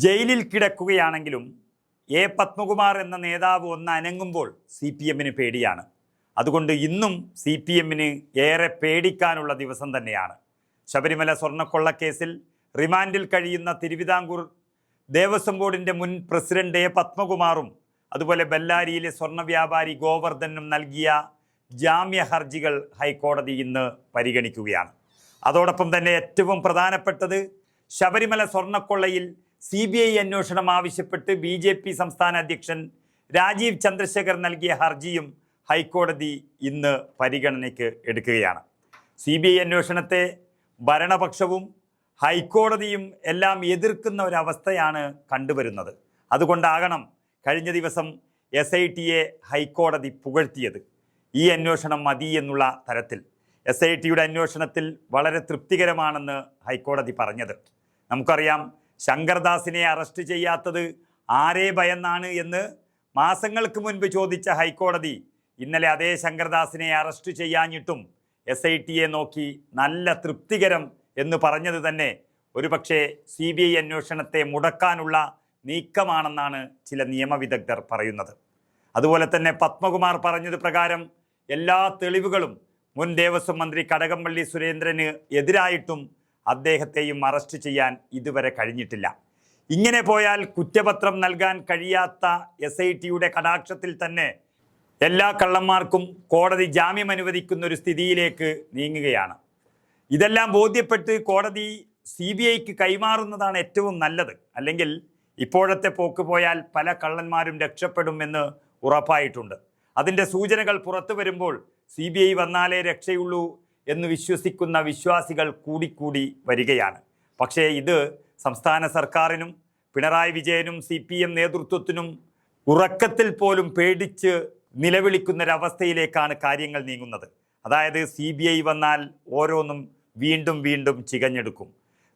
ജയിലിൽ കിടക്കുകയാണെങ്കിലും എ പത്മകുമാർ എന്ന നേതാവ് ഒന്ന് അനങ്ങുമ്പോൾ സി പി എമ്മിന് പേടിയാണ്. അതുകൊണ്ട് ഇന്നും സി പി എമ്മിന് ഏറെ പേടിക്കാനുള്ള ദിവസം തന്നെയാണ്. ശബരിമല സ്വർണക്കൊള്ളക്കേസിൽ റിമാൻഡിൽ കഴിയുന്ന തിരുവിതാംകൂർ ദേവസ്വം ബോർഡിന്റെ മുൻ പ്രസിഡന്റ് എ പത്മകുമാറും അതുപോലെ ബെല്ലാരിയിലെ സ്വർണ വ്യാപാരി ഗോവർദ്ധനും നൽകിയ ജാമ്യ ഹർജികൾ ഹൈക്കോടതി ഇന്ന് പരിഗണിക്കുകയാണ്. അതോടൊപ്പം തന്നെ ഏറ്റവും പ്രധാനപ്പെട്ടത് ശബരിമല സ്വർണക്കൊള്ളയിൽ സി ബി ഐ അന്വേഷണം ആവശ്യപ്പെട്ട് ബി ജെ പി സംസ്ഥാന അധ്യക്ഷൻ രാജീവ് ചന്ദ്രശേഖർ നൽകിയ ഹർജിയും ഹൈക്കോടതി ഇന്ന് പരിഗണനയ്ക്ക് എടുക്കുകയാണ്. സി ബി ഐ അന്വേഷണത്തെ ഭരണപക്ഷവും ഹൈക്കോടതിയും എല്ലാം എതിർക്കുന്ന ഒരവസ്ഥയാണ് കണ്ടുവരുന്നത്. അതുകൊണ്ടാകണം കഴിഞ്ഞ ദിവസം എസ് ഐ ടിയെ ഹൈക്കോടതി പുകഴ്ത്തിയത്. ഈ അന്വേഷണം മതി എന്നുള്ള തരത്തിൽ. എസ് ഐ ടിയുടെ അന്വേഷണത്തിൽ വളരെ തൃപ്തികരമാണെന്ന് ഹൈക്കോടതി പറഞ്ഞത്. നമുക്കറിയാം ശങ്കർദാസിനെ അറസ്റ്റ് ചെയ്യാത്തത് ആരെ ഭയന്നാണ് എന്ന് മാസങ്ങൾക്ക് മുൻപ് ചോദിച്ച ഹൈക്കോടതി ഇന്നലെ അതേ ശങ്കർദാസിനെ അറസ്റ്റ് ചെയ്യാഞ്ഞിട്ടും എസ് ഐ ടിയെ നോക്കി നല്ല തൃപ്തികരം എന്ന് പറഞ്ഞത് തന്നെ ഒരുപക്ഷെ സി ബി ഐ അന്വേഷണത്തെ മുടക്കാനുള്ള നീക്കമാണെന്നാണ് ചില നിയമവിദഗ്ധർ പറയുന്നത്. അതുപോലെ തന്നെ പത്മകുമാർ പറഞ്ഞത് പ്രകാരം എല്ലാ തെളിവുകളും മുൻ ദേവസ്വം മന്ത്രി കടകംപള്ളി സുരേന്ദ്രന് എതിരായിട്ടും അദ്ദേഹത്തെയും അറസ്റ്റ് ചെയ്യാൻ ഇതുവരെ കഴിഞ്ഞിട്ടില്ല. ഇങ്ങനെ പോയാൽ കുറ്റപത്രം നൽകാൻ കഴിയാത്ത എസ് ഐ ടിയുടെ കടാക്ഷത്തിൽ തന്നെ എല്ലാ കള്ളന്മാർക്കും കോടതി ജാമ്യം അനുവദിക്കുന്ന ഒരു സ്ഥിതിയിലേക്ക് നീങ്ങുകയാണ്. ഇതെല്ലാം ബോധ്യപ്പെട്ട് കോടതി സി ബി ഐക്ക് കൈമാറുന്നതാണ് ഏറ്റവും നല്ലത്. അല്ലെങ്കിൽ ഇപ്പോഴത്തെ പോക്ക് പോയാൽ പല കള്ളന്മാരും രക്ഷപ്പെടുമെന്ന് ഉറപ്പായിട്ടുണ്ട്. അതിന്റെ സൂചനകൾ പുറത്തു വരുമ്പോൾ സി ബി ഐ വന്നാലേ രക്ഷയുള്ളൂ എന്ന് വിശ്വസിക്കുന്ന വിശ്വാസികൾ കൂടിക്കൂടി വരികയാണ്. പക്ഷേ ഇത് സംസ്ഥാന സർക്കാരിനും പിണറായി വിജയനും സി പി എം നേതൃത്വത്തിനും ഉറക്കത്തിൽ പോലും പേടിച്ച് നിലവിളിക്കുന്നൊരവസ്ഥയിലേക്കാണ് കാര്യങ്ങൾ നീങ്ങുന്നത്. അതായത് സി ബി ഐ വന്നാൽ ഓരോന്നും വീണ്ടും വീണ്ടും ചികഞ്ഞെടുക്കും.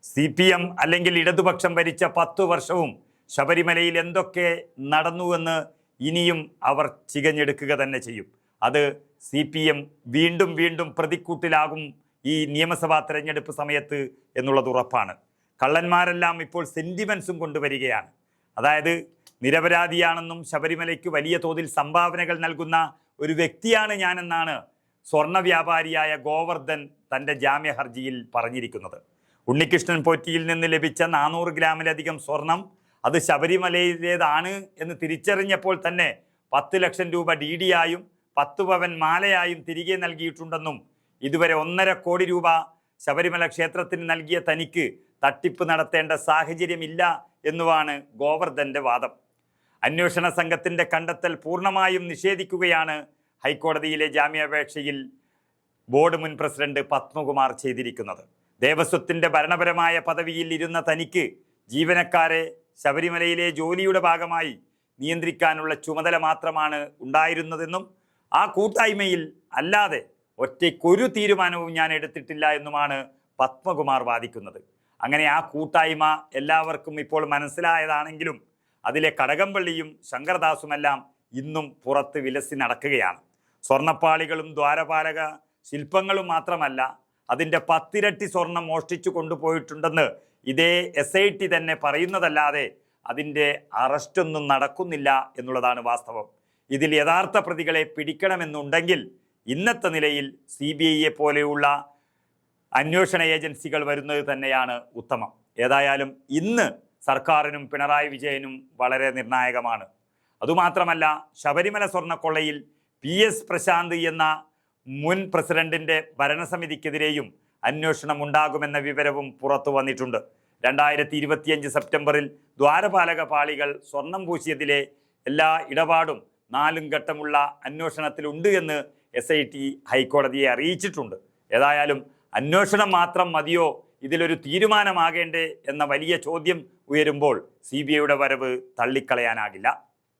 സി പി എം അല്ലെങ്കിൽ ഇടതുപക്ഷം ഭരിച്ച പത്തു വർഷവും ശബരിമലയിൽ എന്തൊക്കെ നടന്നുവെന്ന് ഇനിയും അവർ ചികഞ്ഞെടുക്കുക തന്നെ ചെയ്യും. അത് സി പി എം വീണ്ടും വീണ്ടും പ്രതിക്കൂട്ടിലാകും ഈ നിയമസഭാ തെരഞ്ഞെടുപ്പ് സമയത്ത് എന്നുള്ളത് ഉറപ്പാണ്. കള്ളന്മാരെല്ലാം ഇപ്പോൾ സെന്റിമെൻസും കൊണ്ടുവരികയാണ്. അതായത് നിരപരാധിയാണെന്നും ശബരിമലയ്ക്ക് വലിയ തോതിൽ സംഭാവനകൾ നൽകുന്ന ഒരു വ്യക്തിയാണ് ഞാനെന്നാണ് സ്വർണ വ്യാപാരിയായ ഗോവർദ്ധൻ തന്റെ ജാമ്യ ഹർജിയിൽ പറഞ്ഞിരിക്കുന്നത്. ഉണ്ണികൃഷ്ണൻ പോറ്റിയിൽ നിന്ന് ലഭിച്ച നാനൂറ് ഗ്രാമിലധികം സ്വർണം അത് ശബരിമലയിലേതാണ് എന്ന് തിരിച്ചറിഞ്ഞപ്പോൾ തന്നെ പത്ത് ലക്ഷം രൂപ ഡി ഡി ആയും പത്ത് പവൻ മാലയായും തിരികെ നൽകിയിട്ടുണ്ടെന്നും ഇതുവരെ ഒന്നര കോടി രൂപ ശബരിമല ക്ഷേത്രത്തിന് നൽകിയ തനിക്ക് തട്ടിപ്പ് നടത്തേണ്ട സാഹചര്യമില്ല എന്നുമാണ് ഗോവർദ്ധന്റെ വാദം. അന്വേഷണ സംഘത്തിന്റെ കണ്ടെത്തൽ പൂർണമായും നിഷേധിക്കുകയാണ് ഹൈക്കോടതിയിലെ ജാമ്യാപേക്ഷയിൽ ബോർഡ് മുൻ പ്രസിഡന്റ് പത്മകുമാർ ചെയ്തിരിക്കുന്നത്. ദേവസ്വത്തിന്റെ ഭരണപരമായ പദവിയിൽ ഇരുന്ന തനിക്ക് ജീവനക്കാരെ ശബരിമലയിലെ ജോലിയുടെ ഭാഗമായി നിയന്ത്രിക്കാനുള്ള ചുമതല മാത്രമാണ് ഉണ്ടായിരുന്നതെന്നും ആ കൂട്ടായ്മയിൽ അല്ലാതെ ഒറ്റയ്ക്കൊരു തീരുമാനവും ഞാൻ എടുത്തിട്ടില്ല എന്നുമാണ് പത്മകുമാർ വാദിക്കുന്നത്. അങ്ങനെ ആ കൂട്ടായ്മ എല്ലാവർക്കും ഇപ്പോൾ മനസ്സിലായതാണെങ്കിലും അതിലെ കടകംപള്ളിയും ശങ്കർദാസുമെല്ലാം ഇന്നും പുറത്ത് വിലസി നടക്കുകയാണ്. സ്വർണപ്പാളികളും ദ്വാരപാലക ശില്പങ്ങളും മാത്രമല്ല അതിന്റെ പത്തിരട്ടി സ്വർണം മോഷ്ടിച്ചു കൊണ്ടുപോയിട്ടുണ്ടെന്ന് ഇതേ എസ് ഐ ടി തന്നെ പറയുന്നതല്ലാതെ അതിന്റെ അറസ്റ്റൊന്നും നടക്കുന്നില്ല എന്നുള്ളതാണ് വാസ്തവം. ഇതിൽ യഥാർത്ഥ പ്രതികളെ പിടിക്കണമെന്നുണ്ടെങ്കിൽ ഇന്നത്തെ നിലയിൽ സി ബി ഐയെ പോലെയുള്ള അന്വേഷണ ഏജൻസികൾ വരുന്നത് തന്നെയാണ് ഉത്തമം. ഏതായാലും ഇന്ന് സർക്കാരിനും പിണറായി വിജയനും വളരെ നിർണായകമാണ്. അതുമാത്രമല്ല ശബരിമല സ്വർണക്കൊള്ളയിൽ പി എസ് പ്രശാന്ത് എന്ന മുൻ പ്രസിഡന്റിന്റെ ഭരണസമിതിക്കെതിരെയും അന്വേഷണം ഉണ്ടാകുമെന്ന വിവരവും പുറത്തു വന്നിട്ടുണ്ട്. രണ്ടായിരത്തി ഇരുപത്തിയഞ്ച് സെപ്റ്റംബറിൽ ദ്വാരപാലക പാളികൾ സ്വർണം പൂശിയതിലെ എല്ലാ ഇടപാടും നാലും ഘട്ടമുള്ള അന്വേഷണത്തിലുണ്ട് എന്ന് എസ് ഐ ടി ഹൈക്കോടതിയെ അറിയിച്ചിട്ടുണ്ട്. ഏതായാലും അന്വേഷണം മാത്രം മതിയോ? ഇതിലൊരു തീരുമാനമാകേണ്ടേ? എന്ന വലിയ ചോദ്യം ഉയരുമ്പോൾ സി ബി ഐയുടെ വരവ് തള്ളിക്കളയാനാകില്ല.